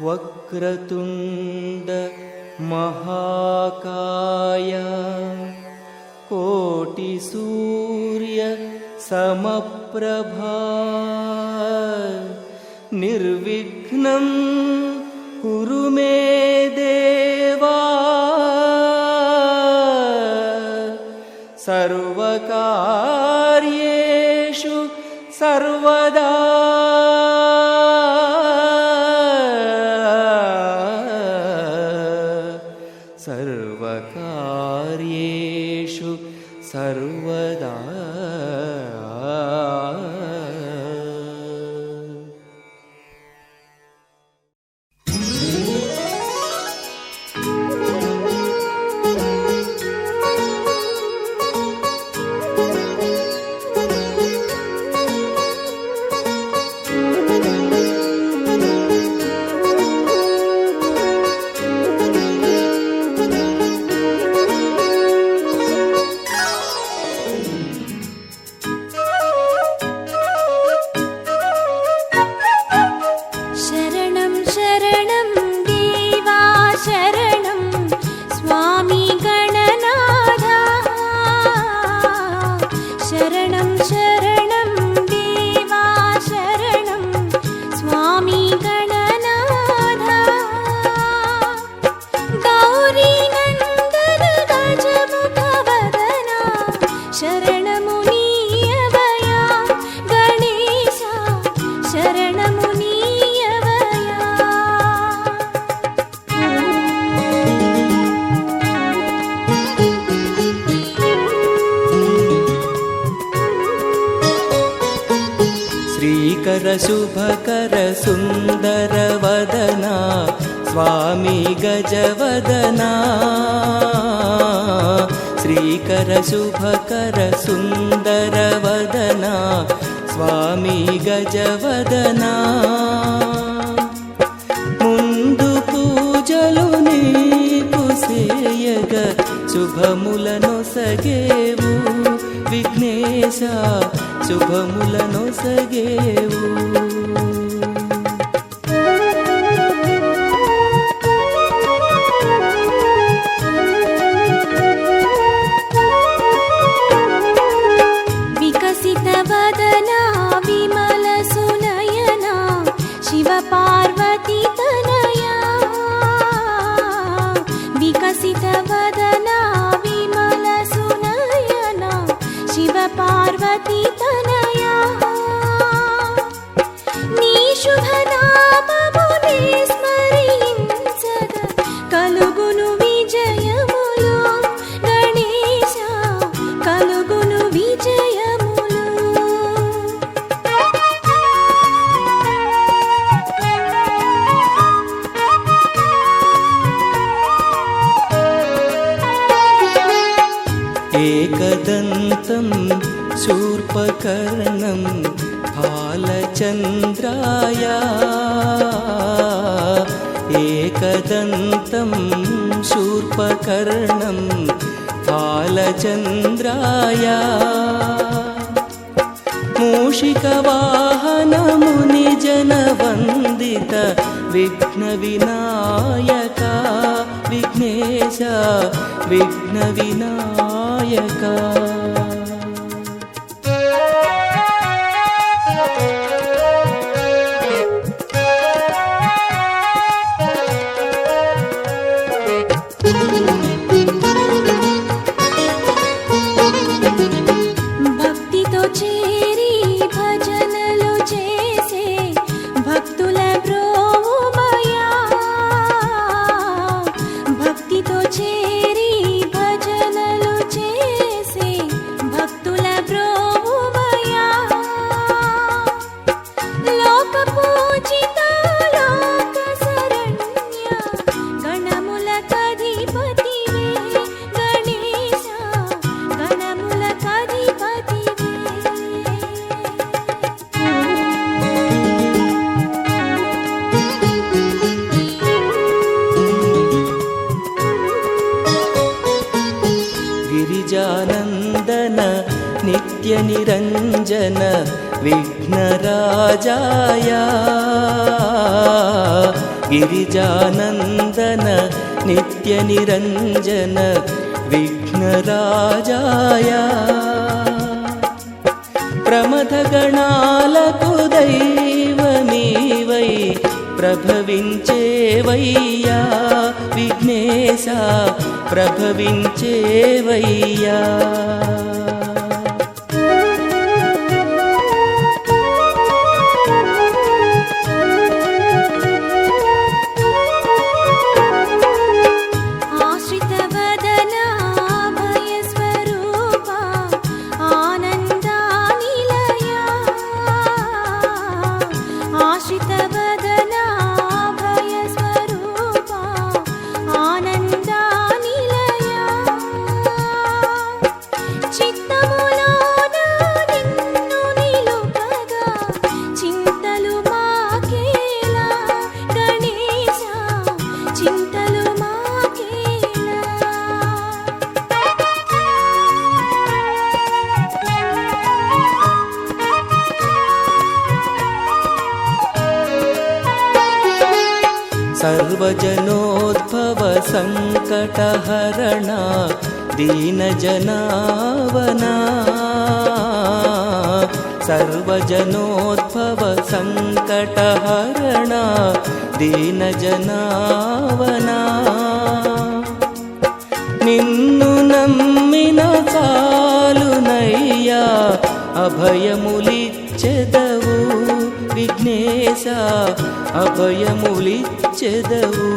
वक्रतुण्ड महाकाय। कोटिसूर्य समप्रभा। निर्विघ्नं कुरु मे Sunshine. सुखकर सुन्दरवदना स्वामी गजवदना मुन्दु पूजलु नीकुसेयग शुभमुलनो सगेवु विघ्नेश शुभमुलनो सगेवु उपकरणं फालचन्द्राय मूषिकवाहनमुनिजनवन्दित विघ्नविनायका विघ्नेश विघ्नविनायका గిరిజానందన నిత్య నిరంజన విఘ్నరాజాయ ప్రమథగణాలకు దైవమీవై ప్రభవించేవయ్యా సంకటహరణా దీనజనావనా నిన్ను నమ్మిన చాలునయ్యా అభయములిచ్చెదవు విఘ్నేశ అభయములిచ్చెదవు.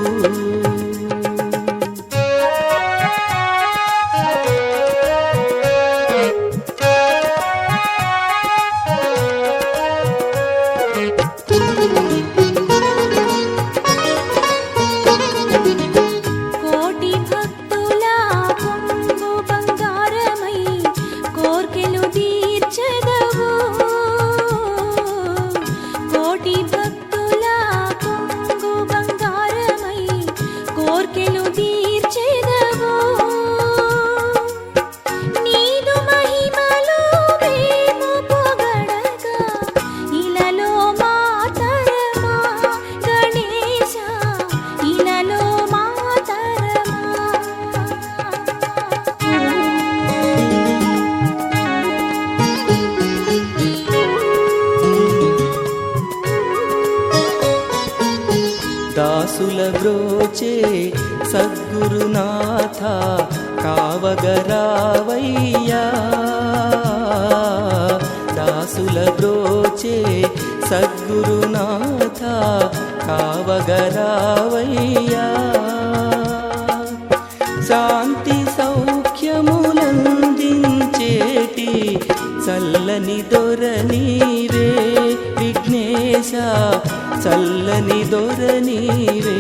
దాసుల బ్రోచే సద్గురునాథ కావగరావయ్యా. శాంతి సౌఖ్యములందించేటి చల్లని దొరనీవే విఘ్నేశ చల్లని దొరనీవే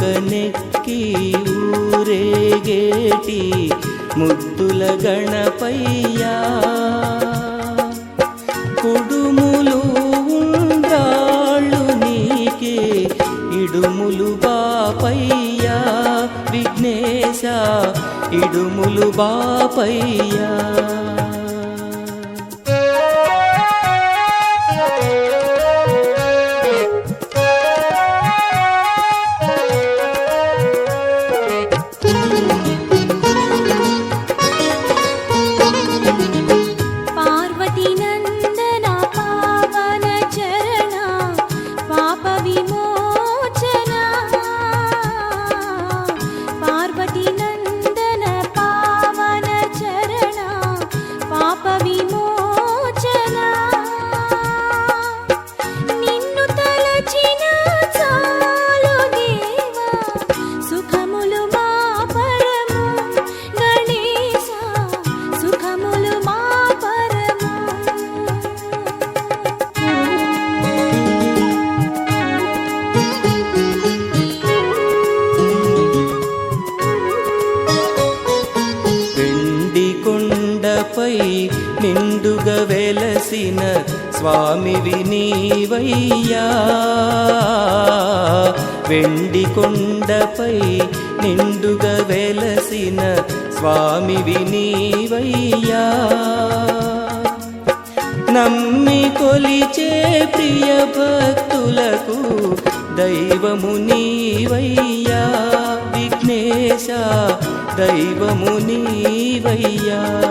కనెక్కి ఊరేగేటి ముద్దుల గణపయ్యా. కుడుములు ఉండ్రాళ్ళు నీకే ఇడుములు బాపయ్యా. విఘ్నేశ ఇడుములు బాపయ్యా. వెండి కొండపై నిండుగా వెలసిన స్వామి వినీవయ్యా. నమ్మి కొలిచే ప్రియ భక్తులకు దైవము నీవయ్యా. విఘ్నేశ దైవము నీవయ్యా.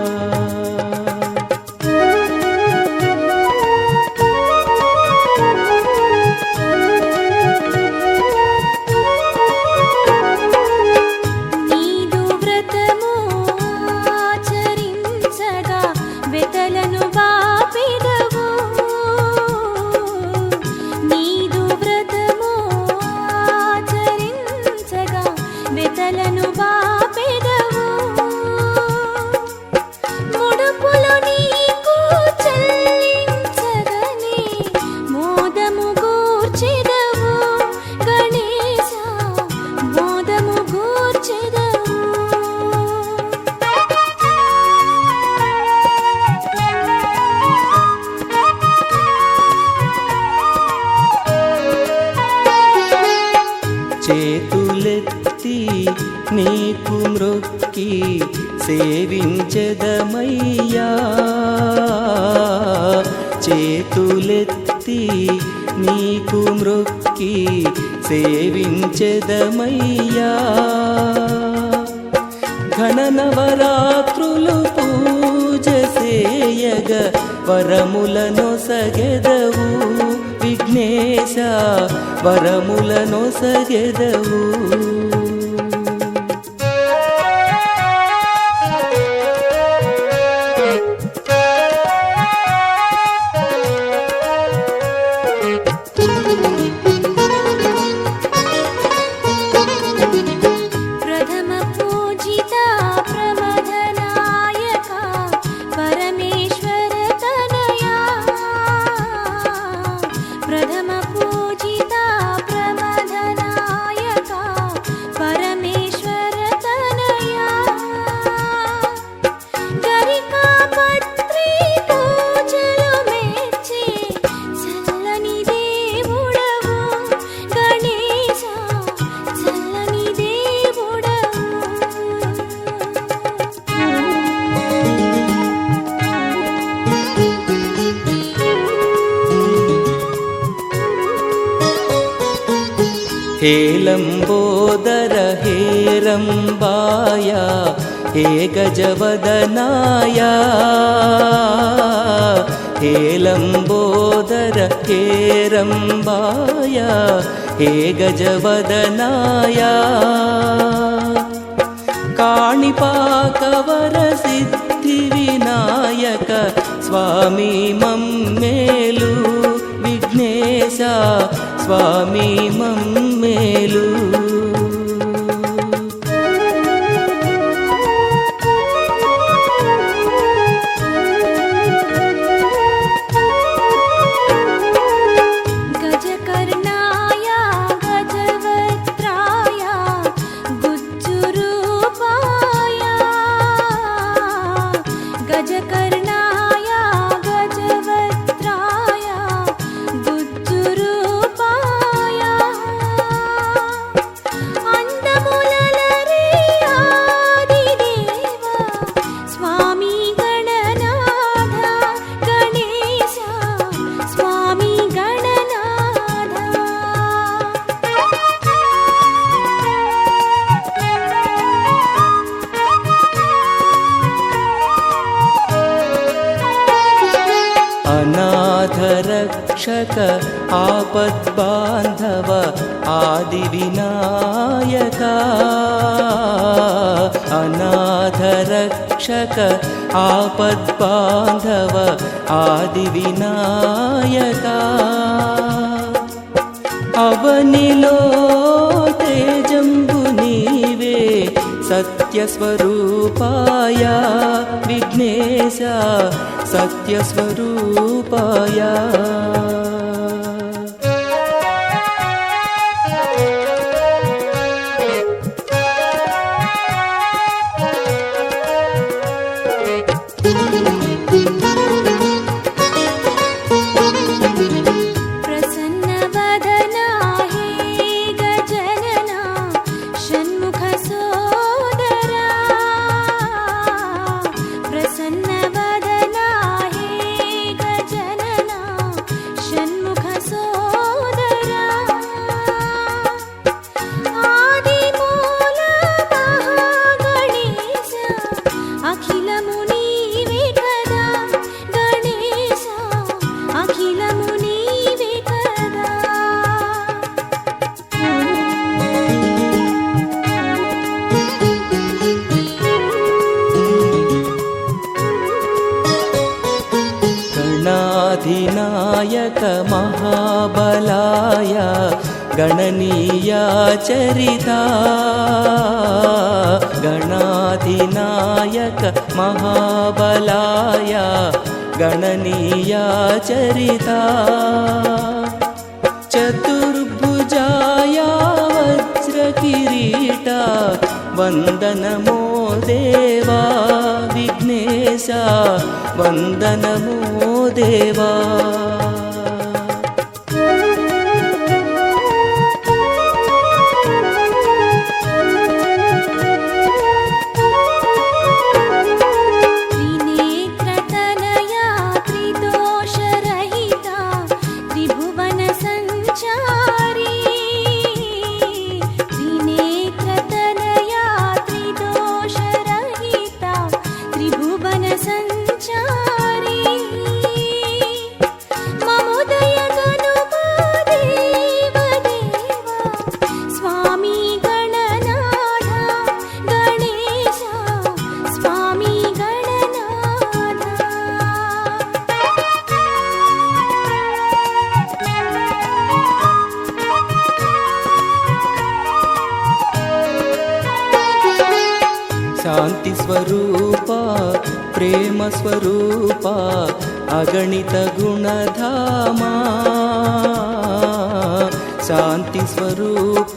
చేతులెత్తి నీకు మ్రొక్కి సేవించదమయ్యా. ఘననవరాత్రులు పూజ సేయగ వరములను సగెదవు విఘ్నేశ వరములను సగెదవు. हे गजवदनाय हे लम्बोदर हे रम्बाय हे गजवदनाय काणिपाकवरसिद्धिविनायक स्वामी मम्मेलु विघ्नेश स्वामी मम्मेलु अनाथरक्षक आपद्बान्धव आदिविनायका अवनिलो तेजम्बुनीवे सत्यस्वरूपाय विघ्नेशा सत्यस्वरूपाय गणनीया चरिता गणाधिनायक महाबलाय गणनीया चरिता चतुर्भुजाया वज्रकिरीटा वन्दनमो देवा विघ्नेशा वन्दनमो देवा గుణధామా శాంతి స్వరూప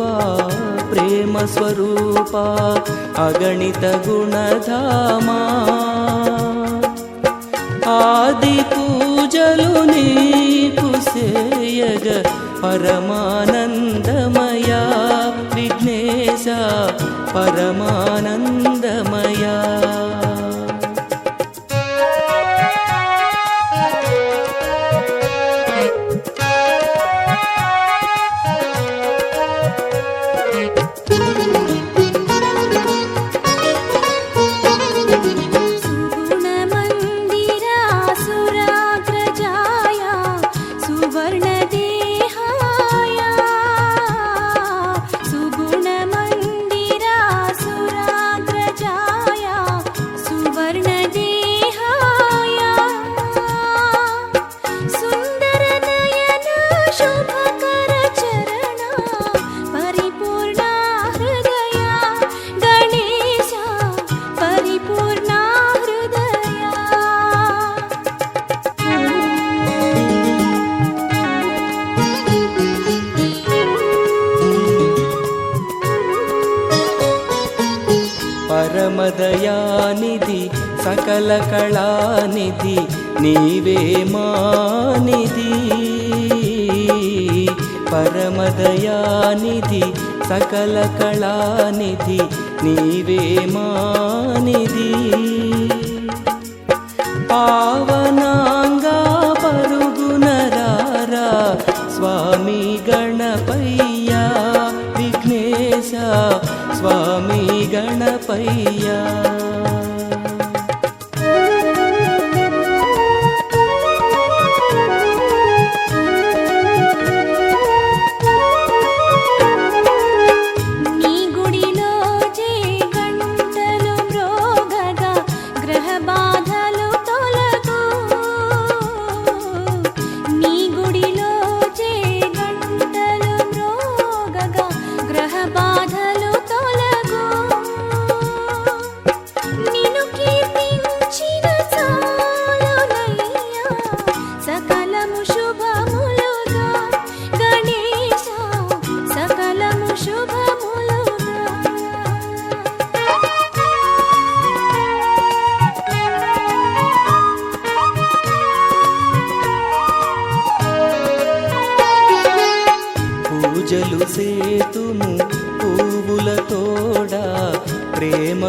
ప్రేమ స్వరూప అగణిత గుణధామా. ఆది పూజలు నీకు సేయగ పరమానందమయా. విఘ్నేశ పరమానందమ నిధి నీవే మానిధి పరమదయానిధి సకల కళానిధి నీవే మానిధి. పావనాంగా పరుగునరారా స్వామి గణపయ్యా విఘ్నేశ స్వామి గణపయ్యా.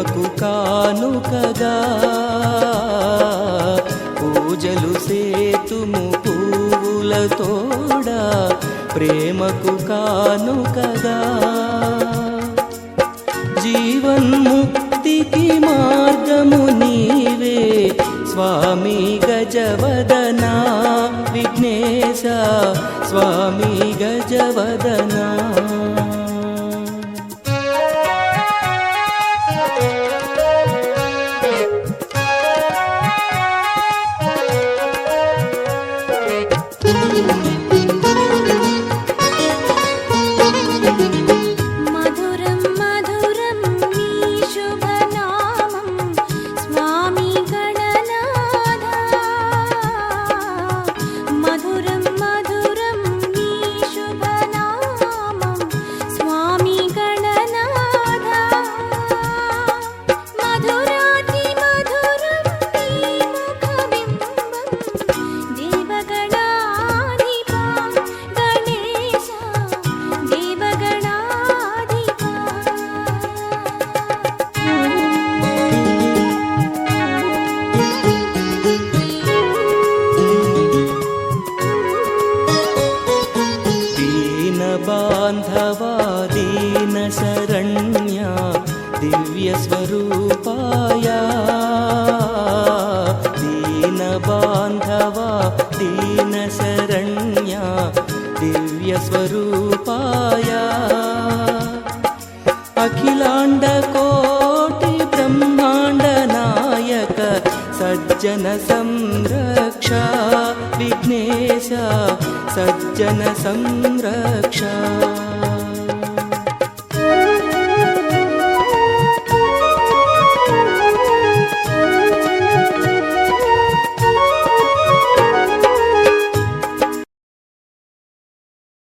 ప్రేమకు కానుకగా పూజలు సేతుము పూలతోడా ప్రేమకు కానుకగా జీవన్ముక్తికి మార్గము నీవే. స్వామి గజవదనా విఘ్నేశ. స్వామి గజవదనా శరణ్యాయ శరణ్య దివ్యస్వరూపాయ दीनबान्धवा दीनशरण्या दिव्यस्वरूपाय अखिलाण्डकोटिब्रह्माण्डनायक सज्जनसंरक्षा विघ्नेश सज्जनसंरक्षा